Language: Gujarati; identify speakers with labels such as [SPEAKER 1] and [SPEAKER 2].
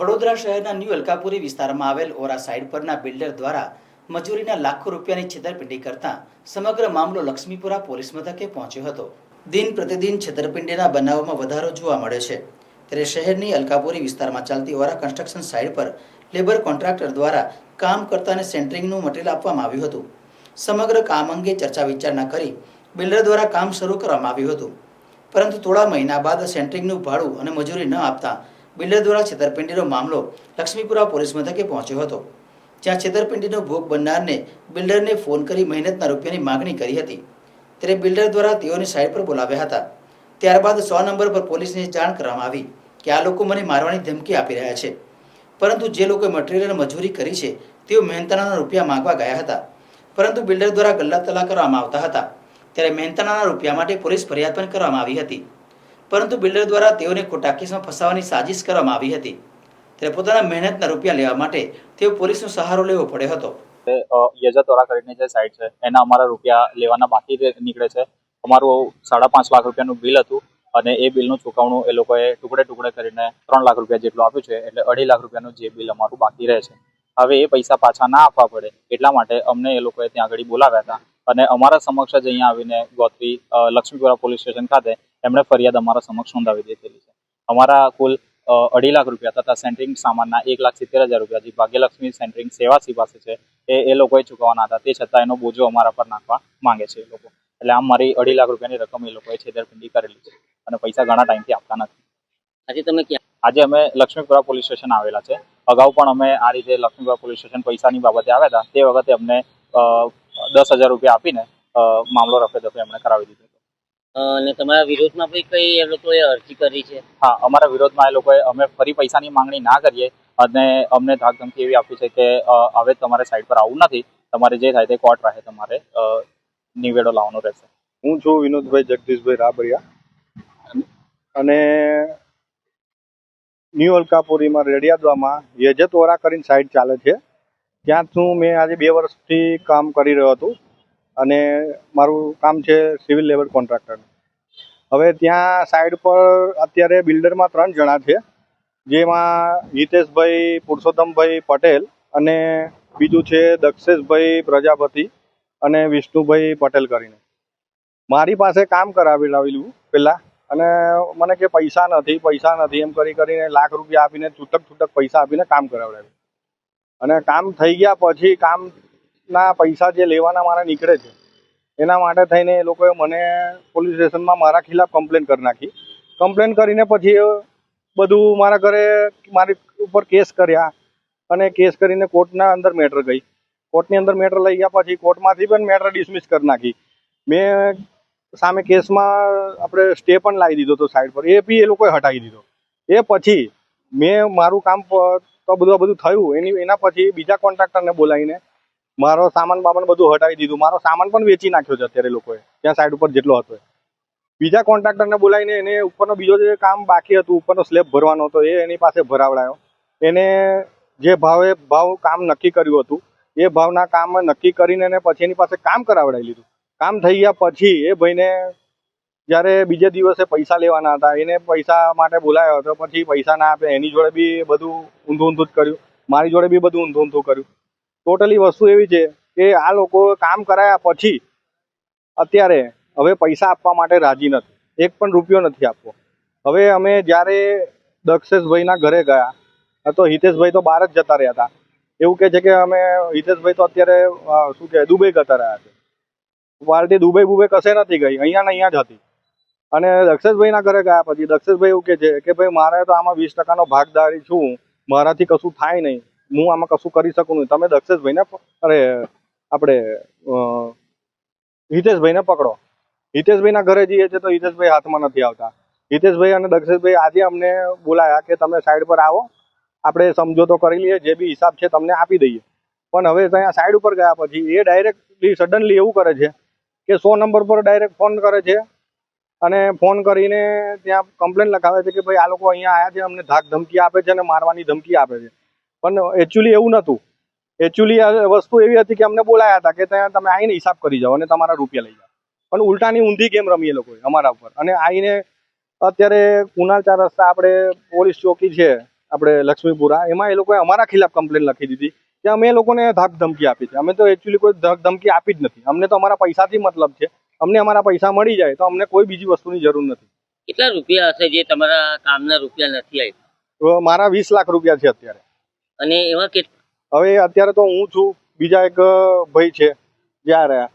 [SPEAKER 1] વડોદરા શહેરના ન્યૂ અલકાપુરી વિસ્તારમાં આવેલ ઓરા સાઇડ પરના બિલ્ડર દ્વારા મજૂરીના લાખો રૂપિયાની છેતરપિંડી કરતા સમગ્ર મામલો લક્ષ્મીપુરા પોલીસ મથકે પહોંચ્યો હતો. દિન પ્રતિદિન છેતરપિંડીના બનાવોમાં વધારો જોવા મળે છે. ત્યારે શહેરની અલકાપુરી વિસ્તારમાં ચાલતી ઓરા કન્સ્ટ્રક્શન સાઇટ પર લેબર કોન્ટ્રાક્ટર દ્વારા કામ કરતાને સેન્ટરિંગનું મટીરિયલ આપવામાં આવ્યું હતું. સમગ્ર કામ અંગે ચર્ચા વિચારણા કરી બિલ્ડર દ્વારા કામ શરૂ કરવામાં આવ્યું હતું. પરંતુ થોડા મહિના બાદ સેન્ટરિંગનું ભાડું અને મજૂરી ન આપતા બિલ્ડર દ્વારા છેતરપિંડીનો મામલો લક્ષ્મીપુરા પોલીસ મથકે પહોંચ્યો હતો, જ્યાં છેતરપિંડીનો ભોગ બનનારને બિલ્ડરને ફોન કરી મહેનતના રૂપિયાની માગણી કરી હતી. ત્યારે બિલ્ડર દ્વારા તેઓની સાઇટ પર બોલાવ્યા હતા. ત્યારબાદ સો નંબર પર પોલીસને જાણ કરવામાં આવી કે આ લોકો મને મારવાની ધમકી આપી રહ્યા છે. પરંતુ જે લોકોએ મટીરિયલ મજૂરી કરી છે, તેઓ મહેનતાના રૂપિયા માંગવા ગયા હતા. પરંતુ બિલ્ડર દ્વારા ગલ્લા તલા કરવામાં આવતા હતા. ત્યારે મહેનતાણાના રૂપિયા માટે પોલીસ ફરિયાદ પણ કરવામાં આવી હતી. પરંતુ બિલ્ડર દ્વારા તેઓને ખોટા કેસમાં ફસાવવાની સાજિશ કરવામાં આવી હતી. ત્યારે પોતાના મહેનતના રૂપિયા લેવા માટે તેઓ પોલીસનો સહારો લેવો પડ્યો હતો.
[SPEAKER 2] યજતોરા કરીને જે સાઇટ છે, એના અમારા રૂપિયા લેવાના બાકી નીકળે છે. અમારું સાડા પાંચ લાખ રૂપિયાનું બિલ હતું અને એ બિલનું ચૂકવણું એ લોકોએ ટુકડે ટુકડે કરીને ત્રણ લાખ રૂપિયા જેટલું આપ્યું છે, એટલે અઢી લાખ રૂપિયાનું જે બિલ અમારું બાકી રહે છે. હવે એ પૈસા પાછા ના આપવા પડે એટલા માટે અમને એ લોકોએ ત્યાં આગળ બોલાવ્યા હતા. અને અમારા સમક્ષ જ અહીંયા આવીને ગોત્રી લક્ષ્મીપુરા પોલીસ સ્ટેશન ખાતે એમણે ફરિયાદ અમારા સમક્ષ નોંધાવી દીધેલી છે. અમારા કુલ અઢી લાખ રૂપિયા તથા સેન્ટરિંગ સામાનના એક લાખ સિત્તેર હજાર રૂપિયા જે ભાગ્યલક્ષ્મી સેન્ટરિંગ સેવાસી પાસે છે એ એ લોકોએ ચૂકવવાના હતા. તે છતાં એનો બોજો અમારા પર નાખવા માંગે છે એ લોકો. એટલે આમ મારી અઢી લાખ રૂપિયાની રકમ એ લોકોએ છેતરપિંડી કરેલી છે અને પૈસા ઘણા ટાઈમથી આપતા નથી.
[SPEAKER 3] આજે તમે ક્યાં?
[SPEAKER 2] આજે અમે લક્ષ્મીપુરા પોલીસ સ્ટેશન આવેલા છે. અગાઉ પણ અમે આ રીતે લક્ષ્મીપુરા પોલીસ સ્ટેશન પૈસાની બાબતે આવ્યા હતા. તે વખતે અમને દસ હજાર રૂપિયા આપીને મામલો રફે દફે એમણે કરાવી દીધો હતો.
[SPEAKER 3] અને તમારા વિરોધમાં ભાઈ કઈ એ લોકોએ અરજી કરી છે?
[SPEAKER 2] હા અમારા વિરોધમાં એ લોકોએ અમે ફરી પૈસાની માંગણી ના કરીએ અને અમને ધાકધમકી એવી આપી છે કે હવે તમારે સાઈડ પર આવવું નથી. તમારે જે થાય તે કોર્ટ રાહે તમારે નિવેડો લાવવાનો રહેશે.
[SPEAKER 4] હું છું વિનોદભાઈ જગદીશભાઈ રાબરિયા અને ન્યૂ અલકાપુરીમાં રેડિયાદવામાં યજત ઓરા કરીને સાઈડ ચાલે છે. ત્યાં હું મેં આજે બે વર્ષથી કામ કરી રહ્યો હતો અને મારું કામ છે સિવિલ લેબર કોન્ટ્રાક્ટર. હવે ત્યાં સાઈડ પર અત્યારે બિલ્ડરમાં ત્રણ જણા છે, જેમાં હિતેશભાઈ, પુરુષોત્તમભાઈ પટેલ અને બીજું છે દક્ષેશભાઈ પ્રજાપતિ અને વિષ્ણુભાઈ પટેલ કરીને. મારી પાસે કામ કરાવેલું પહેલાં અને મને કે પૈસા નથી પૈસા નથી એમ કરી કરીને લાખ રૂપિયા આપીને છૂટક છૂટક પૈસા આપીને કામ કરાવડાવ્યું. અને કામ થઈ ગયા પછી કામના પૈસા જે લેવાના મારા નીકળે છે, એના માટે થઈને એ લોકોએ મને પોલીસ સ્ટેશનમાં મારા ખિલાફ કમ્પ્લેન કરી નાખી. કમ્પ્લેન કરીને પછી બધું મારા ઘરે મારી ઉપર કેસ કર્યા અને કેસ કરીને કોર્ટના અંદર મેટર ગઈ. કોર્ટની અંદર મેટર લઈ ગયા પછી કોર્ટમાંથી પણ મેટર ડિસમિસ કરી નાખી. મેં સામે કેસમાં આપણે સ્ટે પણ લાવી દીધો હતો સાઈડ પર. એ બી એ લોકોએ હટાવી દીધો. એ પછી મેં મારું કામ તો બધું આ બધું થયું. એની એના પછી બીજા કોન્ટ્રાક્ટરને બોલાવીને મારો સામાન બામાન બધું હટાવી દીધું. મારો સામાન પણ વેચી નાખ્યો છે અત્યારે લોકોએ. ત્યાં સાઈડ ઉપર જેટલો હતો બીજા કોન્ટ્રાક્ટરને બોલાવીને એને ઉપરનો બીજો જે કામ બાકી હતું, ઉપરનો સ્લેબ ભરવાનો હતો, એ એની પાસે ભરાવડાયો. એને જે ભાવે ભાવ કામ નક્કી કર્યું હતું, એ ભાવના કામ નક્કી કરીને એને પછી એની પાસે કામ કરાવડાવી લીધું. કામ થઈ ગયા પછી એ ભાઈને જ્યારે બીજે દિવસે પૈસા લેવાના હતા, એને પૈસા માટે બોલાયો હતો, પછી પૈસા ના આપે, એની જોડે બી બધું ઊંધું ઊંધું જ કર્યું. મારી જોડે બી બધું ઊંધું ઊંધું કર્યું. ટોટલી વસ્તુ એવી છે કે આ લોકો કામ કરાયા પછી અત્યારે હવે પૈસા આપવા માટે રાજી નથી. એક પણ રૂપિયો નથી આપવો. હવે અમે જ્યારે દક્ષેશભાઈના ઘરે ગયા તો હિતેશભાઈ તો બહાર જ જતા રહ્યા હતા. એવું કહે છે કે અમે, હિતેશભાઈ તો અત્યારે શું કહેવાય, દુબઈ જતા રહ્યા છે. પાર્ટી દુબઈ બુબઈ કશે નથી ગઈ, અહીંયા ને અહીંયા જ હતી. અને દક્ષેશભાઈના ઘરે ગયા પછી દક્ષેશભાઈ એવું કહે છે કે ભાઈ, મારે તો આમાં વીસ ટકાનો ભાગદારી છું. મારાથી કશું થાય નહીં. હું આમાં કશું કરી શકું નહીં. તમે દક્ષેશભાઈને ને અરે, આપણે હિતેશભાઈને પકડો. હિતેશભાઈના ઘરે જઈએ છે તો હિતેશભાઈ હાથમાં નથી આવતા. હિતેશભાઈ અને દક્ષેશભાઈ આજે અમને બોલાયા કે તમે સાઈડ પર આવો. આપણે સમજોતો કરી લઈએ. જે બી હિસાબ છે તમને આપી દઈએ. પણ હવે ત્યાં સાઈડ ઉપર ગયા પછી એ ડાયરેક્ટલી સડનલી એવું કરે છે કે સો નંબર પર ડાયરેક્ટ ફોન કરે છે. અને ફોન કરીને ત્યાં કમ્પ્લેન લખાવે છે કે ભાઈ, આ લોકો અહીંયા આવ્યા છે, અમને ધાક ધમકી આપે છે અને મારવાની ધમકી આપે છે. પણ એકચ્યુઅલી એવું નહોતું. એકચ્યુઅલી વસ્તુ એવી હતી કે અમને બોલાયા હતા કે ત્યાં તમે આવીને હિસાબ કરી જાઓ અને તમારા રૂપિયા લઈ જાઓ. પણ ઉલટાની ઊંધી ગેમ રમી એ લોકોએ અમારા ઉપર? અને આવીને અત્યારે કુનાલ ચાર રસ્તા આપણે પોલીસ ચોકી છે, આપણે લક્ષ્મીપુરા, એમાં એ લોકોએ અમારા ખિલાફ કમ્પ્લેન લખી દીધી કે અમે એ લોકોને ધાક ધમકી આપી છે. અમે તો એકચ્યુઅલી કોઈ ધાક ધમકી આપી જ નથી. અમને તો અમારા પૈસાથી મતલબ છે. અમને અમારા પૈસા મળી જાય તો અમને કોઈ બીજી વસ્તુની જરૂર નથી.
[SPEAKER 3] કેટલા રૂપિયા હશે જે તમારા કામના રૂપિયા નથી આવ્યા
[SPEAKER 4] તો મારા વીસ લાખ રૂપિયા છે અત્યારે.
[SPEAKER 3] અને એવા કે
[SPEAKER 4] હવે અત્યારે તો હું છું બીજા એક ભાઈ છે જ્યાં રહ્યા.